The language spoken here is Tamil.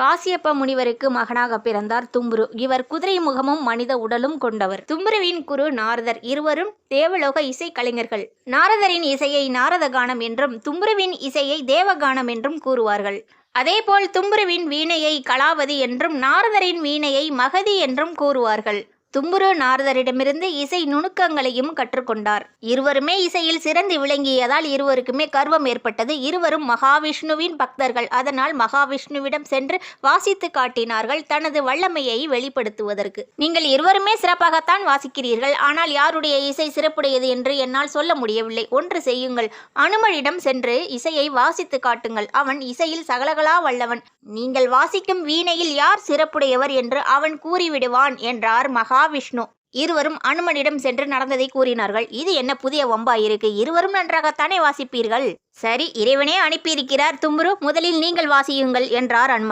காசியப்ப முனிவருக்கு மகனாக பிறந்தார் தும்புரு. இவர் குதிரை முகமும் மனித உடலும் கொண்டவர். தும்புருவின் குரு நாரதர் இருவரும் தேவலோக இசை கலைஞர்கள். நாரதரின் இசையை நாரத கானம் என்றும் தும்புருவின் இசையை தேவகானம் என்றும் கூறுவார்கள். அதேபோல் தும்புருவின் வீணையை கலாவதி என்றும் நாரதரின் வீணையை மகதி என்றும் கூறுவார்கள். தும்புரு நாரதரிடமிருந்து இசை நுணுக்கங்களையும் கற்றுக்கொண்டார். இருவருமே இசையில் சிறந்து விளங்கியதால் இருவருக்குமே கர்வம் ஏற்பட்டது. இருவரும் மகாவிஷ்ணுவின் பக்தர்கள். அதனால் மகாவிஷ்ணுவிடம் சென்று வாசித்து காட்டினார்கள் தனது வல்லமையை வெளிப்படுத்துவதற்கு. நீங்கள் இருவருமே சிறப்பாகத்தான் வாசிக்கிறீர்கள். ஆனால் யாருடைய இசை சிறப்புடையது என்று என்னால் சொல்ல முடியவில்லை. ஒன்று செய்யுங்கள். அனுமனிடம் சென்று இசையை வாசித்து காட்டுங்கள். அவன் இசையில் சகலகலா வல்லவன். நீங்கள் வாசிக்கும் வீணையில் யார் சிறப்புடையவர் என்று அவன் கூறிவிடுவான் என்றார் மகா மகாவிஷ்ணு இருவரும் அனுமனிடம் சென்று நடந்ததை கூறினார்கள். இது என்ன புதிய வம்பா இருக்கு? இருவரும் நன்றாகத்தானே வாசிப்பீர்கள்? சரி இறைவனே அனுப்பியிருக்கிறார். தும்புரு முதலில் நீங்கள் வாசியுங்கள் என்றார் அனுமன்.